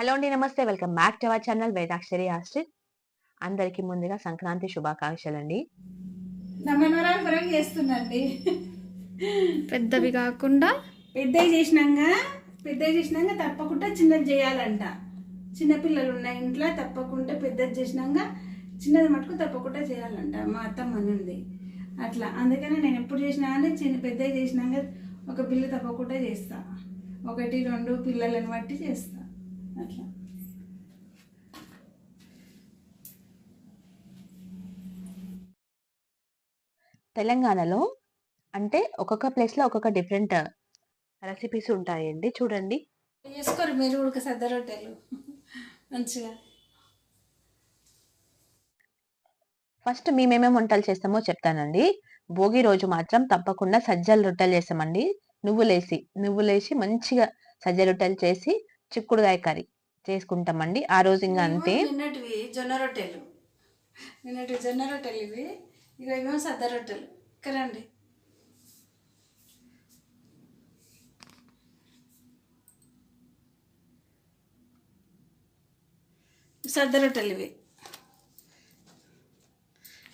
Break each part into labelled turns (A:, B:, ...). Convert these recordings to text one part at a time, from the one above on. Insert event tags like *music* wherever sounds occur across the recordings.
A: Hello అండి నమస్తే. Welcome back to our channel Vedakshari ఆస్ట్రిట్ అందరికీ ముందుగా సంక్రాంతి శుభాకాంక్షలు అండి
B: చేస్తుందండి
C: పెద్దవి కాకుండా
B: పెద్దవి చేసినాక పెద్దవి చేసినాక తప్పకుండా చిన్నది చేయాలంట. చిన్నపిల్లలు ఉన్న ఇంట్లో తప్పకుండా పెద్దది చేసినాక చిన్నది మటుకు తప్పకుండా చేయాలంట. మా అత్తమ్మ ఉంది అట్లా. అందుకని నేను ఎప్పుడు చేసినా కానీ చిన్న పెద్దవి చేసినాక ఒక పిల్ల తప్పకుండా చేస్తా. ఒకటి రెండు పిల్లలను బట్టి చేస్తా. అట్లా
A: తెలంగాణలో అంటే ఒక్కొక్క ప్లేస్లో ఒక్కొక్క డిఫరెంట్ రెసిపీస్ ఉంటాయండి. చూడండి.
B: చేసుకోరు మీరు ఉడక సద్ద రొట్టెలు మంచిగా.
A: ఫస్ట్ మేమేమేమి వంటలు చేస్తామో చెప్తానండి. భోగి రోజు మాత్రం తప్పకుండా సజ్జల రొట్టెలు చేస్తామండి. నువ్వులేసి నువ్వులేసి మంచిగా సజ్జ రొట్టెలు చేసి చిక్కుడుగాయ కర్రీ. చేసుకుంటామండి. ఆ రోజు ఇంకా అంతే.
B: నిన్నటివి జొన్న రొట్టెలు. నిన్నటివి జొన్న రొట్టెలు ఇవి. ఇక ఇవేమో సద్ద రొట్టెలు. ఇక్కడ రండి. సద్ద రొట్టెలు ఇవి.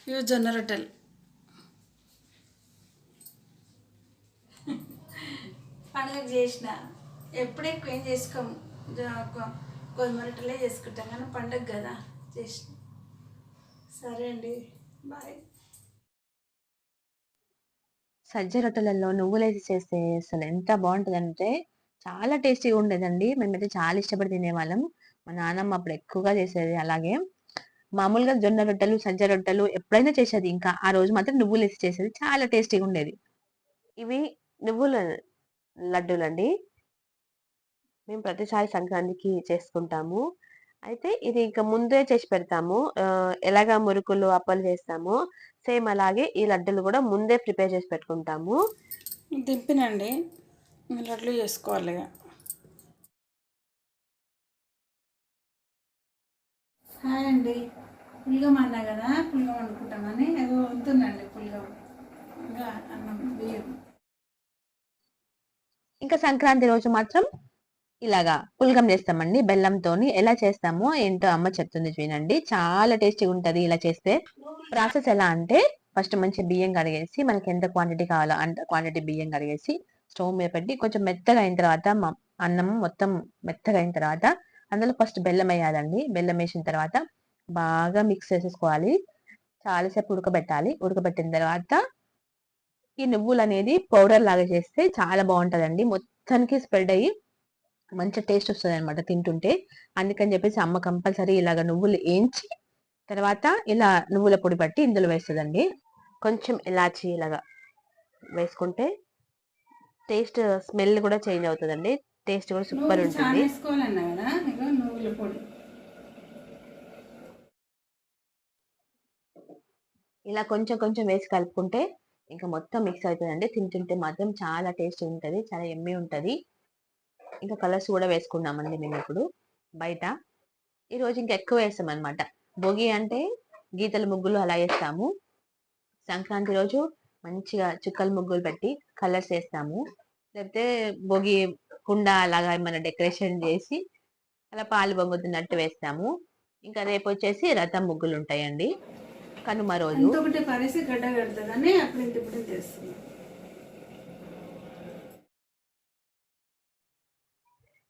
B: ఇవి జొన్న రొట్టెలు. *laughs* పండుగ చేసిన. ఎప్పుడు ఎక్కువ ఏం చేసుకోము? జ- చేసుకుంటాం కానీ పండగ కదా చేసిన సరే అండి బాయ్.
A: సజ్జ రొట్టెలలో నువ్వులేసి చేస్తే అసలు ఎంత బాగుంటుందంటే చాలా టేస్టీగా ఉండేదండి. మేమైతే చాలా ఇష్టపడి తినేవాళ్ళం. మా నాన్నమ్మ అప్పుడు ఎక్కువగా చేసేది అలాగే. మామూలుగా జొన్న రొట్టెలు సజ్జ రొట్టెలు ఎప్పుడైనా చేసేది. ఇంకా ఆ రోజు మాత్రం నువ్వులేసి చేసేది. చాలా టేస్టీగా ఉండేది. ఇవి నువ్వుల లడ్డూలండి. మేము ప్రతిసారి సంక్రాంతికి చేసుకుంటాము. అయితే ఇది ఇంకా ముందే చేసి పెడతాము. ఎలాగా మురుకులు అప్పలు చేస్తామో సేమ్ అలాగే ఈ లడ్డూలు కూడా ముందే ప్రిపేర్ చేసి పెట్టుకుంటాము.
B: దింపినండి. అట్లు చేసుకోవాలి హాయ్ అండి. పులిగం అన్నా కదా? పులిగం వండుకుంటామని ఏదో వద్దునండి పులిగం ఇంకా అన్నం బియ్యం.
A: ఇంకా సంక్రాంతి రోజు మాత్రం ఇలాగా పులగం చేస్తామండి బెల్లంతోని ఎలా చేస్తామో ఏంటో అమ్మ చెప్తుంది చూడండి. చాలా టేస్టీగా ఉంటది ఇలా చేస్తే. ప్రాసెస్ ఎలా అంటే ఫస్ట్ మంచి బియ్యం కడిగేసి మనకి ఎంత క్వాంటిటీ కావాలో అంత క్వాంటిటీ బియ్యం కడిగేసి స్టవ్ మీద పెట్టి కొంచెం మెత్తగా అయిన తర్వాత అన్నం మొత్తం మెత్తగా అయిన తర్వాత అందులో ఫస్ట్ బెల్లం వేయాలండి. బెల్లం వేసిన తర్వాత బాగా మిక్స్ చేసేసుకోవాలి. చాలాసేపు ఉడకబెట్టాలి. ఉడకబెట్టిన తర్వాత ఈ నువ్వులు అనేది పౌడర్ లాగా చేస్తే చాలా బాగుంటుందండి. మొత్తానికి స్ప్రెడ్ అయ్యి మంచి టేస్ట్ వస్తుంది అనమాట తింటుంటే. అందుకని చెప్పేసి అమ్మ కంపల్సరీ ఇలాగ నువ్వులు వేయించి తర్వాత ఇలా నువ్వుల పొడి పట్టి ఇందులో వేస్తుందండి. కొంచెం ఇలాచి ఇలాగా వేసుకుంటే టేస్ట్ స్మెల్ కూడా చేంజ్ అవుతుందండి. టేస్ట్ కూడా సూపర్ ఉంటుంది. ఇలా కొంచెం కొంచెం వేసి కలుపుకుంటే ఇంకా మొత్తం మిక్స్ అవుతుందండి. తింటుంటే మాత్రం చాలా టేస్ట్ ఉంటది చాలా ఎమ్మి ఉంటది. ఇంకా కలర్స్ కూడా వేసుకున్నామండి మేము ఇప్పుడు బయట. ఈరోజు ఇంకా ఎక్కువ వేస్తాం అనమాట భోగి అంటే గీతల ముగ్గులు అలా వేస్తాము. సంక్రాంతి రోజు మంచిగా చుక్కల ముగ్గులు పెట్టి కలర్స్ వేస్తాము. లేకపోతే భోగి కుండ అలాగా ఏమైనా డెకరేషన్ చేసి అలా పాలు పొంగుతున్నట్టు వేస్తాము. ఇంకా రేపు వచ్చేసి రథం ముగ్గులు ఉంటాయండి. కనుమ రోజు.
B: ఒకటి పరిసి గడ్డ కడుతుందని అప్పుడు చేస్తున్నాం.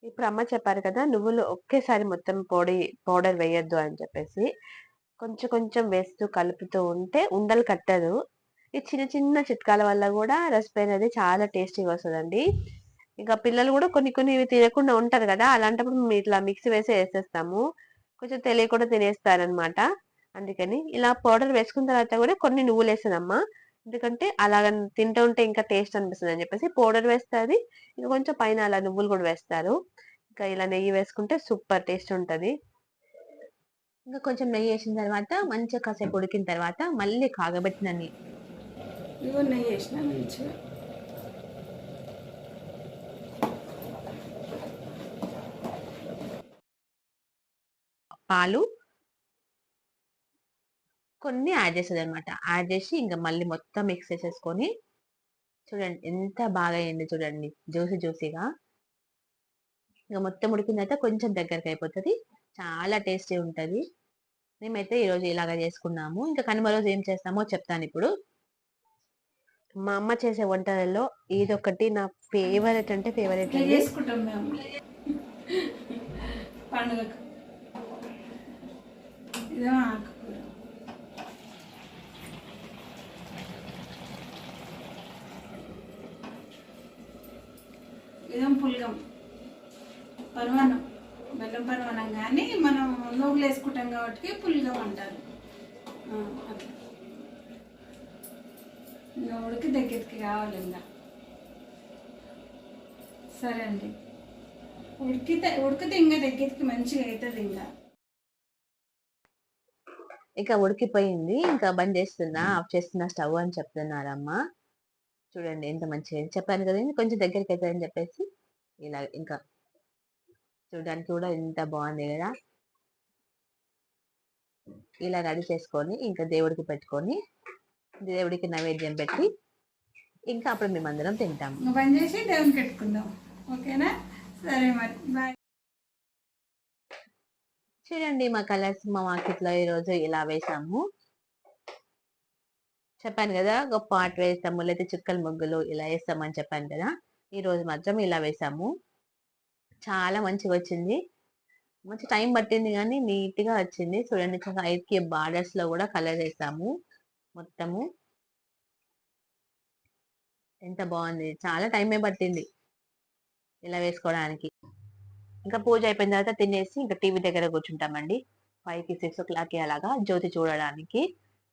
A: ఇప్పుడు అమ్మ చెప్పారు కదా నువ్వులు ఒకేసారి మొత్తం పొడి పౌడర్ వేయొద్దు అని చెప్పేసి కొంచెం కొంచెం వేస్తూ కలుపుతూ ఉంటే ఉండలు కట్టదు. ఈ చిన్న చిన్న చిట్కాల వల్ల కూడా రెసిపీ అనేది చాలా టేస్టీగా వస్తుందండి. ఇంకా పిల్లలు కూడా కొన్ని కొన్ని ఇవి తినకుండా ఉంటారు కదా అలాంటప్పుడు మేము ఇట్లా మిక్సీ వేసి వేసేస్తాము. కొంచెం తెలియకుండా తినేస్తారనమాట అందుకని ఇలా పౌడర్ వేసుకున్న తర్వాత కూడా కొన్ని నువ్వులు వేసానమ్మా ఎందుకంటే అలాగ తింటూ ఉంటే ఇంకా టేస్ట్ అనిపిస్తుంది అని చెప్పేసి పౌడర్ వేస్తుంది. ఇంకా కొంచెం పైన అలా నువ్వులు కూడా వేస్తారు. ఇంకా ఇలా నెయ్యి వేసుకుంటే సూపర్ టేస్ట్ ఉంటది. ఇంకా కొంచెం నెయ్యి వేసిన తర్వాత మంచిగా కాసేపు ఉడికిన తర్వాత మళ్ళీ కాగబెట్టిన
B: నెయ్యి. వేసిన మంచిగా.
A: పాలు కొన్ని యాడ్ చేస్తుంది అనమాట యాడ్ చేసి ఇంకా మళ్ళీ మొత్తం మిక్స్ చేసేసుకొని చూడండి ఎంత బాగా అయింది చూడండి. జ్యూసీ జ్యూసీగా. ఇంకా మొత్తం ఉడికిన తర్వాత కొంచెం దగ్గరకు అయిపోతుంది. చాలా టేస్టీ ఉంటది. మేమైతే ఈ రోజు ఇలాగ చేసుకున్నాము. ఇంకా కనుమ రోజు ఏం చేస్తామో చెప్తాను ఇప్పుడు. మా అమ్మ చేసే వంటలలో ఇదొకటి నా ఫేవరెట్ అంటే ఫేవరెట్
B: చేసుకుంటాం మేము. ఇదేం పుల్గం. పర్వణం. బెల్లం పర్వణం. కానీ మనం నూగులు వేసుకుంటాం కాబట్టి పుల్గం అంటారు. అట్లా. ఇంకా ఉడికి దగ్గరికి కావాలి ఇంకా సరే అండి. ఉడికితే ఉడికితే ఇంకా దగ్గరికి మంచిగా అవుతుంది ఇంకా
A: ఇంకా ఉడికిపోయింది. ఇంకా బంద్ చేస్తున్నా ఆఫ్ చేస్తున్నా స్టవ్ అని చెప్తున్నారమ్మ. చూడండి ఎంత మంచిగా చెప్పాను కదండి కొంచెం దగ్గరికి అవుతుందని చెప్పేసి ఇలా ఇంకా చూడడానికి కూడా ఎంత బాగుంది కదా. ఇలా రెడీ చేసుకొని ఇంకా దేవుడికి పెట్టుకొని దేవుడికి నైవేద్యం పెట్టి ఇంకా అప్పుడు మేమందరం తింటాము
B: బంద్ చేసి పెట్టుకుందాం. ఓకేనా? సరే మరి. బాయ్.
A: చూడండి మా కలర్స్ మా మార్కెట్లో ఈరోజు ఇలా వేసాము. చెప్పాను కదా గొప్ప ఆర్ట్ వేస్తాము లేదా చుక్కల ముగ్గులు ఇలా వేస్తామని చెప్పాను కదా ఈ రోజు మాత్రం ఇలా వేసాము. చాలా మంచిగా వచ్చింది. మంచి టైం పట్టింది కానీ నీట్గా వచ్చింది. చూడండి ఐదుకి బార్డర్స్లో కూడా కలర్ వేసాము మొత్తము. ఎంత బాగుంది. చాలా టైమే పట్టింది ఇలా వేసుకోవడానికి. ఇంకా పూజ అయిపోయిన తర్వాత తినేసి ఇంకా టీవీ దగ్గర కూర్చుంటామండి. ఫైవ్కి సిక్స్ ఓ క్లాక్కి అలాగా జ్యోతి చూడడానికి.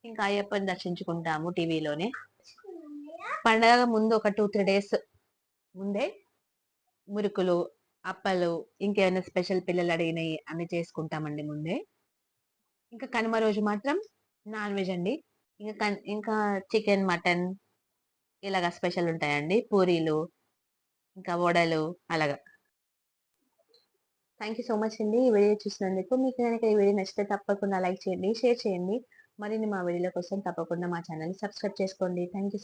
A: ఇంకా అయ్యప్పని దర్శించుకుంటాము టీవీలోనే. పండగ ముందు ఒక టూ త్రీ డేస్ ముందే మురుకులు అప్పలు ఇంకేమైనా స్పెషల్ పిల్లలు అడిగినవి అన్ని చేసుకుంటామండి ముందే. ఇంకా కనుమ రోజు మాత్రం నాన్ వెజ్ అండి. ఇంకా కన్- ఇంకా చికెన్ మటన్ ఇలాగా స్పెషల్ ఉంటాయండి. పూరీలు ఇంకా వడలు అలాగా. థ్యాంక్ యూ సో మచ్ అండి ఈ వీడియో చూసినందుకు. మీకు కనుక ఈ వీడియో నచ్చితే తప్పకుండా లైక్ చేయండి షేర్ చేయండి. మరిన్ని మా వీడియోల కోసం తప్పకుండా మా ఛానల్ సబ్స్క్రైబ్ చేసుకోండి. Thank you so